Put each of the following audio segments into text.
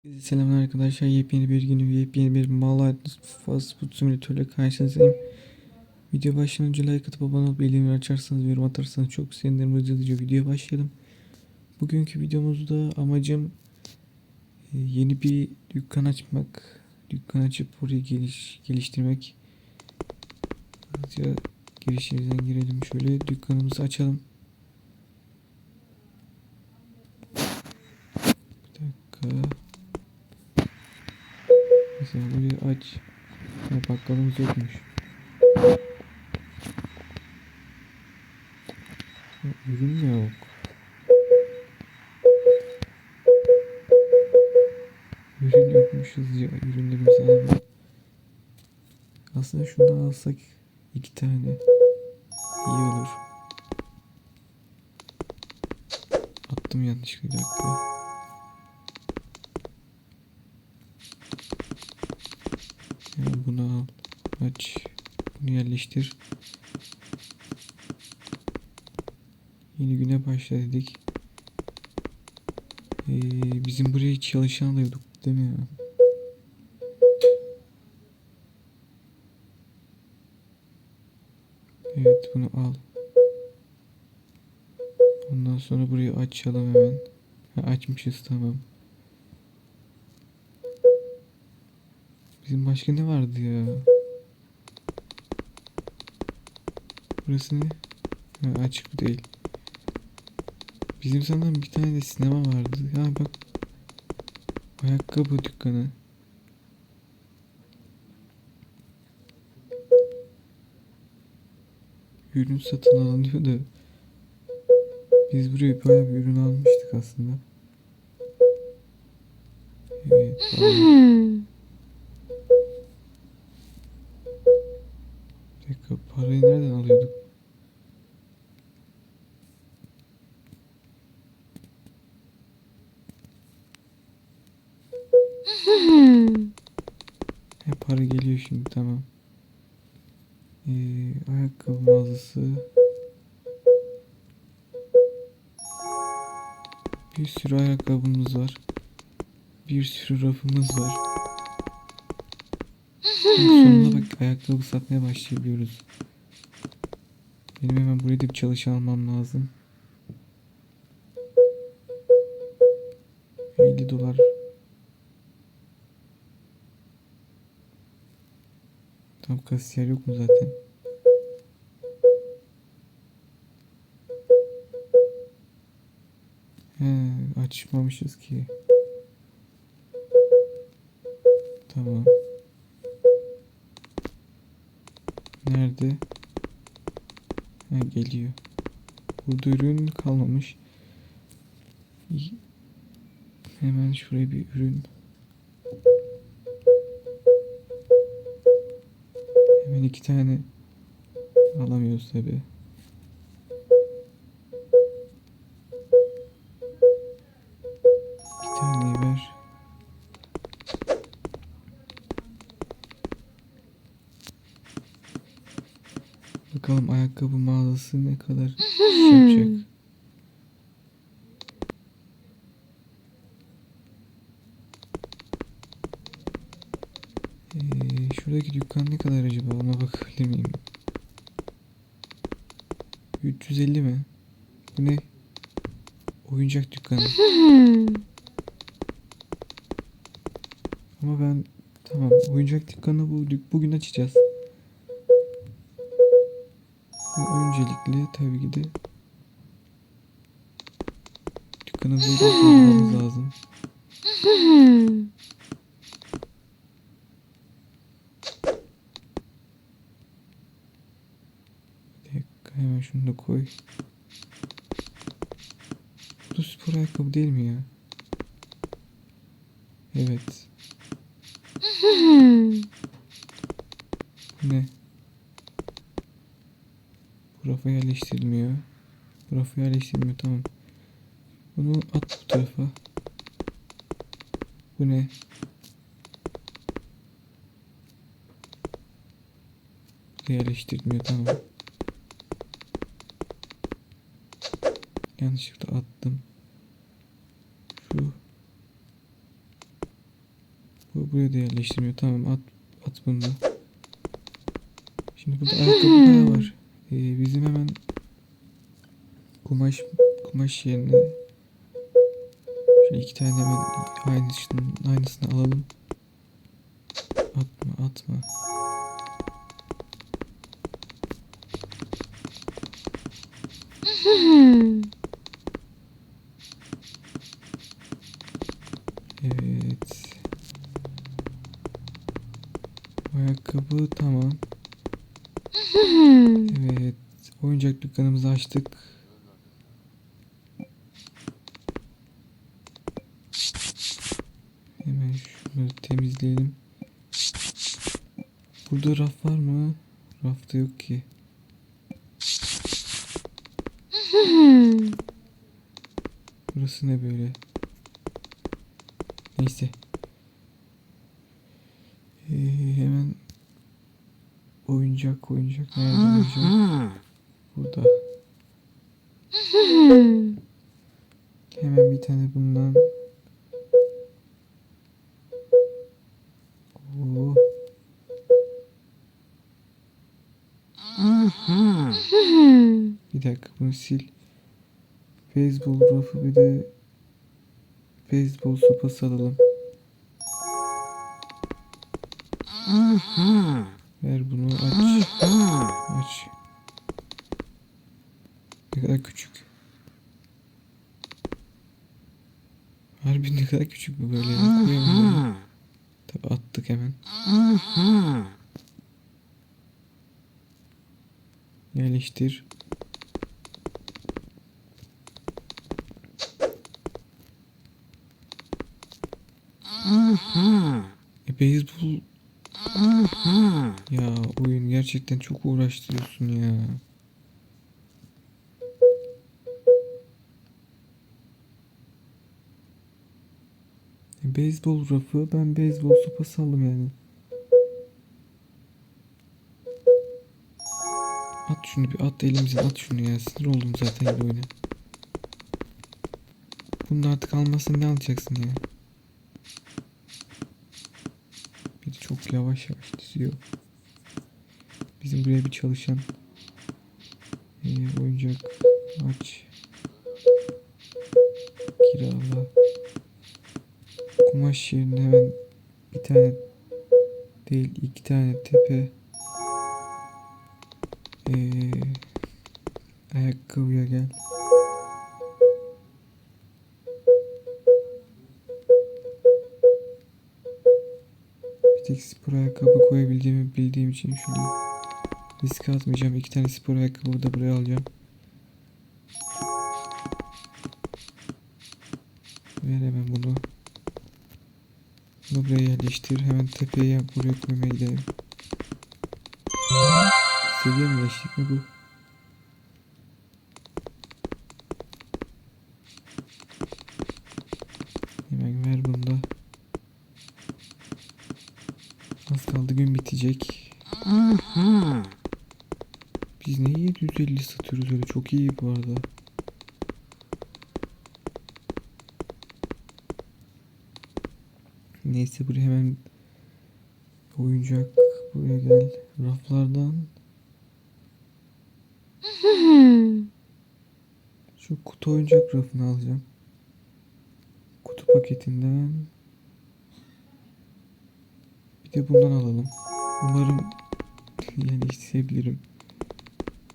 Selamlar arkadaşlar. Yepyeni bir günü, yepyeni bir Malay Fast Food Simulator ile karşınızdayım. Video başlamadan like atıp abone olup bildirimleri açarsanız yorum atarsanız çok sevinirim. Hızlıca videoya başlayalım. Bugünkü videomuzda amacım e, yeni bir dükkan açmak. Dükkan açıp orayı geliş, geliştirmek. Hızlıca girişimizden girelim. Şöyle dükkanımızı açalım. Bir dakika. Mesela burayı aç. Ha, bakkalımız yokmuş. Ha, Ürün yok. Ürün yokmuşuz ya. Ürünlerimizi alalım. Aslında şundan alsak iki tane iyi olur. Attım yanlışlıkla bir dakika. Yerleştir. Yeni güne başla dedik. Ee, bizim buraya çalışan alıyorduk değil mi? Evet bunu al. Ondan sonra burayı açalım hemen. Ha, açmışız tamam. Bizim başka ne vardı ya? Burası ne? Ha, açık değil. Bizim sanırım bir tane de sinema vardı. Ha bak. Ayakkabı dükkanı. Ürün satın alınıyor da. Biz buraya bayağı bir ürün almıştık aslında. Evet. tamam. Dakika parayı nereden alıyorduk? He para geliyor şimdi tamam. Ee, ayakkabı mağazası. Bir sürü ayakkabımız var. Bir sürü rafımız var. Sonunda bak ayakkabı satmaya başlayabiliyoruz. Benim hemen buraya da bir çalışan almam lazım. 50 dolar. Tam kasiyer yok mu zaten? He, açmamışız ki. Tamam. Nerede? Ha, geliyor. Burada ürün kalmamış. Hemen şuraya bir ürün. Hemen iki tane alamıyoruz tabi. Bir tane ver. Bakalım ayakkabı mağazası ne kadar iş yapacak. Ee, şuradaki dükkan ne kadar acaba ona bakabilir miyim? 350 mi? Bu ne? Oyuncak dükkanı. Ama ben tamam oyuncak dükkanı bu dük- bugün açacağız. Ama öncelikle tabii ki de dükkanı burada kurmamız lazım. Bir dakika hemen şunu da koy. Bu spor ayakkabı değil mi ya? Evet. Ne? Bu rafa yerleştirilmiyor. Bu rafa yerleştirilmiyor tamam. Bunu at bu tarafa. Bu ne? Yerleştirilmiyor tamam. Yanlışlıkla attım. Şu Bu buraya da yerleştirmiyor. Tamam at at bunu da. Şimdi burada ayakkabı daha var. Ee, bizim hemen kumaş kumaş yerine şöyle iki tane hemen aynısını, aynısını alalım. Atma atma. Evet. Ayakkabı tamam. Evet. Oyuncak dükkanımızı açtık. Hemen şunları temizleyelim. Burada raf var mı? Rafta yok ki. Burası ne böyle? Neyse. Ee, hemen oyuncak oyuncak nerede oyuncak? Burada. Hemen bir tane bundan. Oo. Bir dakika bunu sil. Beyzbol rafı bir de beyzbol sopası alalım. Ver bunu Harbi ne kadar küçük bu böyle. bunu. Tabi attık hemen. Yerleştir. E, beyzbol ya oyun gerçekten çok uğraştırıyorsun ya. Beyzbol rafı ben beyzbol sopası aldım yani. At şunu bir at elimizden at şunu ya sinir oldum zaten yine oyuna. Bunun artık almasını ne alacaksın ya? Bir de çok yavaş yavaş diziyor. Bizim buraya bir çalışan ee, oyuncak aç kirala kumaş yerine hemen bir tane değil iki tane tepe ee, ayakkabıya gel Bir tek spor ayakkabı koyabildiğimi bildiğim için şunu risk atmayacağım. İki tane spor ayakkabı da buraya alacağım. Ver hemen bunu. Buraya yerleştir. Hemen tepeye buraya koymaya gidelim. Seviye mi geçtik mi bu? Hemen ver bunu da. Az kaldı gün bitecek. Biz neyi 750 satıyoruz öyle çok iyi bu arada. Neyse buraya hemen oyuncak buraya gel raflardan şu kutu oyuncak rafını alacağım. Kutu paketinden bir de bundan alalım. Umarım yani isteyebilirim.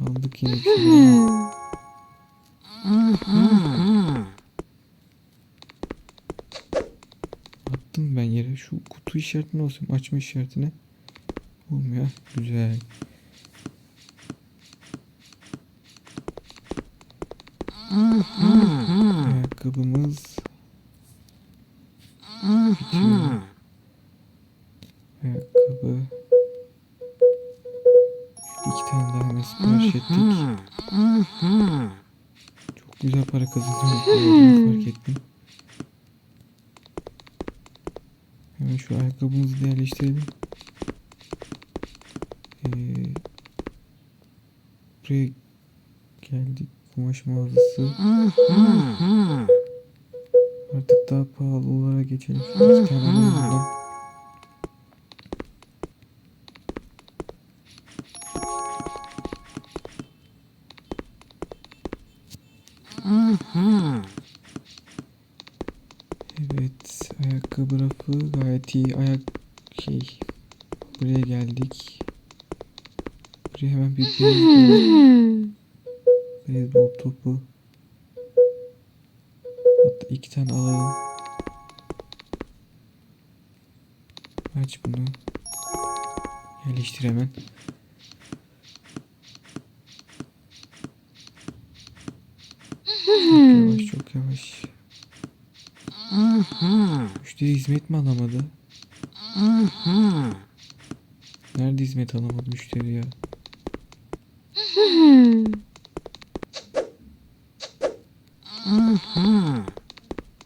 Aldık yine bir şey. Şu kutu işaretini olsun. Açma işaretine. Olmuyor. Güzel. Ayakkabımız bitiyor. Ayakkabı. Şöyle iki tane daha hemen sipariş ettik. Çok güzel para kazanıyoruz. Fark ettim. Hemen şu ayakkabımızı yerleştirelim. Ee, buraya geldik. Kumaş mağazası. Artık daha pahalı olarak geçelim. İki buradan. Ayakkabı rafı gayet iyi. Ayak şey. Buraya geldik. Buraya hemen bir beyzbol topu. Hatta iki tane alalım. Aç bunu. Yerleştir hemen. Çok yavaş çok yavaş. Müşteri hizmet mi alamadı? Nerede hizmet alamadı müşteri ya?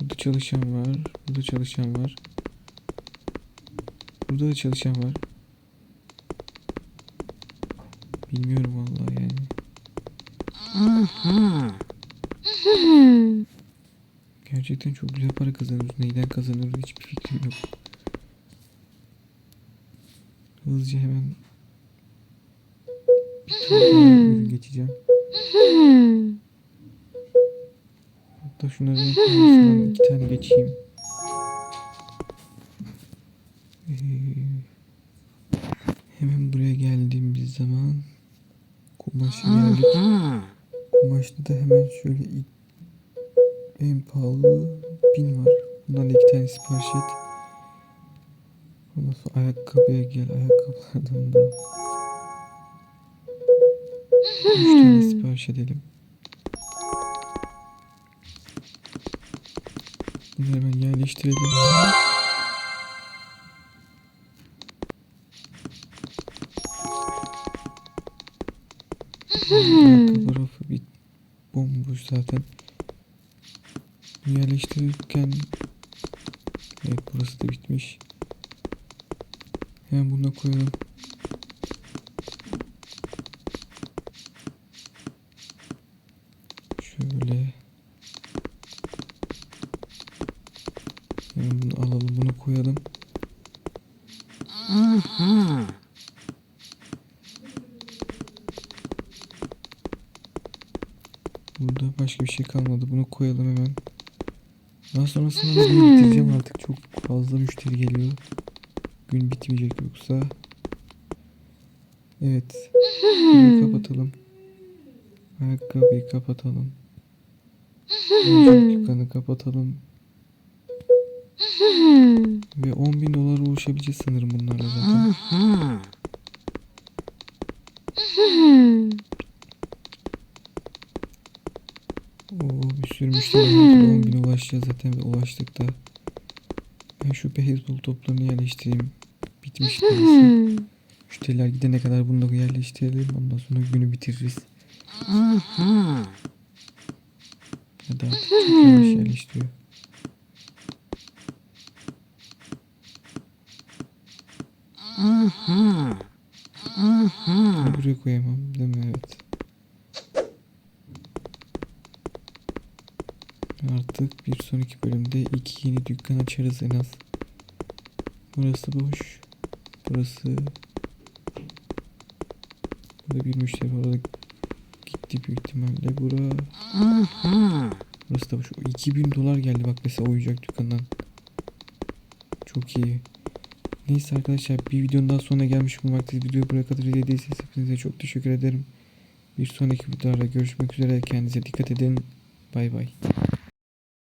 Burada çalışan var. Burada çalışan var. Burada da çalışan var. Bilmiyorum vallahi yani. Gerçekten çok güzel para kazanıyoruz. Neyden kazanıyoruz hiçbir fikrim yok. Hızlıca hemen ürün geçeceğim. Hatta şunların arasından iki tane geçeyim. Ee, hemen buraya geldiğimiz zaman kumaşa geldik. Kumaşta da hemen şöyle ilk en pahalı bin var. Bundan da iki tane sipariş et. Ondan sonra ayakkabıya gel. Ayakkabılardan da üç tane sipariş edelim. Bunları hemen yerleştirelim. Ayakkabı rafı bir bomboş zaten. Yerleştirirken evet burası da bitmiş. Hemen bunu da koyalım. Şöyle. Hemen bunu alalım bunu koyalım. Burada başka bir şey kalmadı. Bunu koyalım hemen. Daha sonrasında da bunu bitireceğim artık. Çok fazla müşteri geliyor. Gün bitmeyecek yoksa. Evet. Burayı kapatalım. Ayakkabıyı kapatalım. Oyuncak dükkanı kapatalım. Ve 10 bin dolar ulaşabileceğiz sanırım bunlarla zaten. Var. 10 bin ulaşacağız zaten ve ulaştık da. Ben şu beyzbol toplarını yerleştireyim. Bitmiş neredeyse. Müşteriler gidene kadar bunu da yerleştirelim. Ondan sonra günü bitiririz. Ya da çok yavaş yerleştiriyor. Buraya koyamam değil mi? Evet. Artık bir sonraki bölümde iki yeni dükkan açarız en az. Burası boş. Burası Burada bir müşteri. Orada gitti büyük ihtimalle. Bura Burası da boş. O 2000 dolar geldi bak mesela oyuncak dükkandan. Çok iyi. Neyse arkadaşlar bir videonun daha sonuna gelmiş bulmaktayız. Videoyu buraya kadar izlediyseniz hepinize çok teşekkür ederim. Bir sonraki videolarda görüşmek üzere. Kendinize dikkat edin. Bay bay.